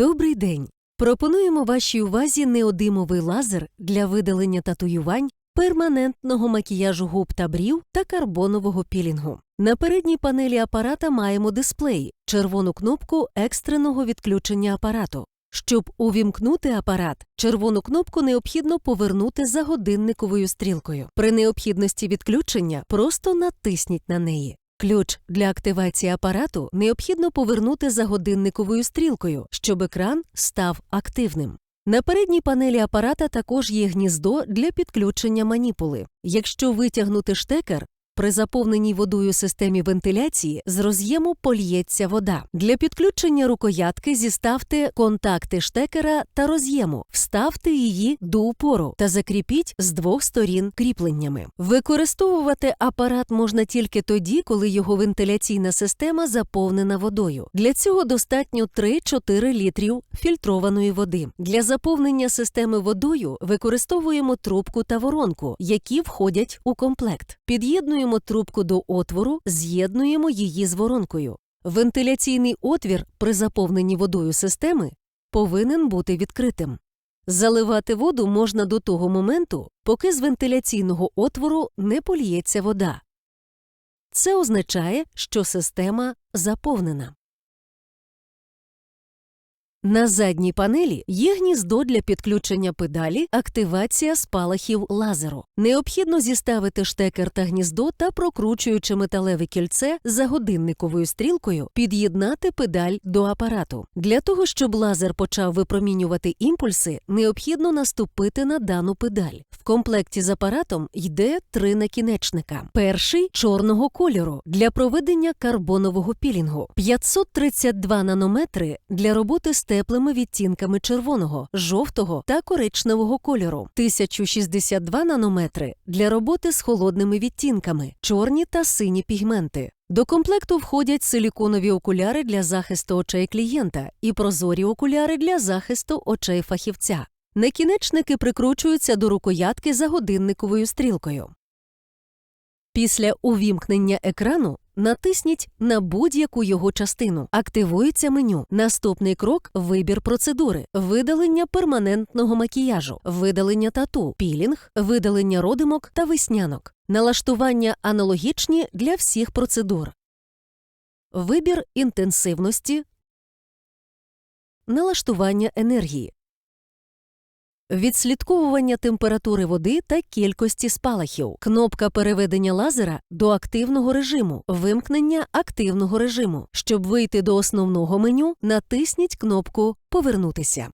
Добрий день! Пропонуємо вашій увазі неодимовий лазер для видалення татуювань, перманентного макіяжу губ та брів та карбонового пілінгу. На передній панелі апарата маємо дисплей, червону кнопку екстреного відключення апарату. Щоб увімкнути апарат, червону кнопку необхідно повернути за годинниковою стрілкою. При необхідності відключення просто натисніть на неї. Ключ для активації апарату необхідно повернути за годинниковою стрілкою, щоб екран став активним. На передній панелі апарата також є гніздо для підключення маніпули. Якщо витягнути штекер, при заповненій водою системі вентиляції з роз'єму польється вода. Для підключення рукоятки зіставте контакти штекера та роз'єму, вставте її до упору та закріпіть з двох сторін кріпленнями. Використовувати апарат можна тільки тоді, коли його вентиляційна система заповнена водою. Для цього достатньо 3-4 літрів фільтрованої води. Для заповнення системи водою використовуємо трубку та воронку, які входять у комплект. Під'єднуємо трубку до отвору, з'єднуємо її з воронкою. Вентиляційний отвір при заповненні водою системи повинен бути відкритим. Заливати воду можна до того моменту, поки з вентиляційного отвору не поліється вода. Це означає, що система заповнена. На задній панелі є гніздо для підключення педалі, активація спалахів лазеру. Необхідно зіставити штекер та гніздо та, прокручуючи металеве кільце за годинниковою стрілкою, під'єднати педаль до апарату. Для того, щоб лазер почав випромінювати імпульси, необхідно наступити на дану педаль. В комплекті з апаратом йде три накінечника. Перший чорного кольору для проведення карбонового пілінгу, 532 нанометри для роботи з теплими відтінками червоного, жовтого та коричневого кольору, 1062 нанометри для роботи з холодними відтінками, чорні та сині пігменти. До комплекту входять силіконові окуляри для захисту очей клієнта і прозорі окуляри для захисту очей фахівця. Накінечники прикручуються до рукоятки за годинниковою стрілкою. Після увімкнення екрану натисніть на будь-яку його частину. Активується меню. Наступний крок вибір процедури, видалення перманентного макіяжу, видалення тату, пілінг, видалення родимок та веснянок. Налаштування аналогічні для всіх процедур. Вибір інтенсивності, налаштування енергії відслідковування температури води та кількості спалахів, кнопка переведення лазера до активного режиму, вимкнення активного режиму. Щоб вийти до основного меню, натисніть кнопку Повернутися.